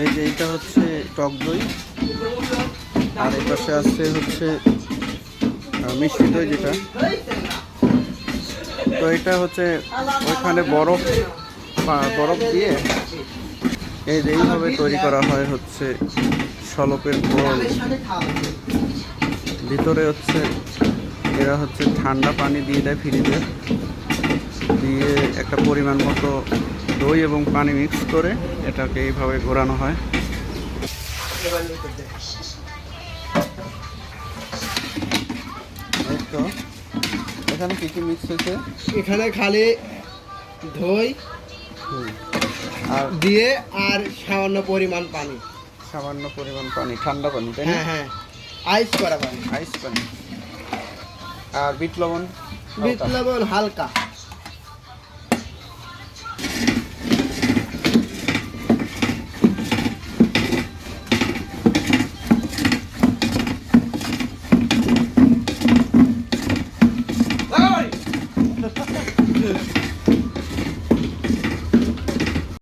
এই যে এটা হচ্ছে টক দই। আর এই পাশে আছে হচ্ছে মিষ্টি দই যেটা। তো এটা হচ্ছে ওইখানে বরফ বরফ দিয়ে এই যে এইভাবে তৈরি করা হয় হচ্ছে সলপের ঘোল ভিতরে হচ্ছে এরা হচ্ছে ঠান্ডা পানি দিয়ে দেয় ফ্রিজে। দিয়ে একটা পরিমাণ মতো দই এবং পানি মিক্স করে এটাকে এইভাবে ঘোরানো হয়। এখানে কি কি মিক্স হয়েছে? এখানে খালি দই আর দিয়ে আর সামান্য পরিমাণ পানি। সামান্য পরিমাণ পানি ঠান্ডা পানি তাই হ্যাঁ হ্যাঁ। আইস করা পানি। আইস পানি। আর বিট লবণ বিট লবণ হালকা। Obrigado.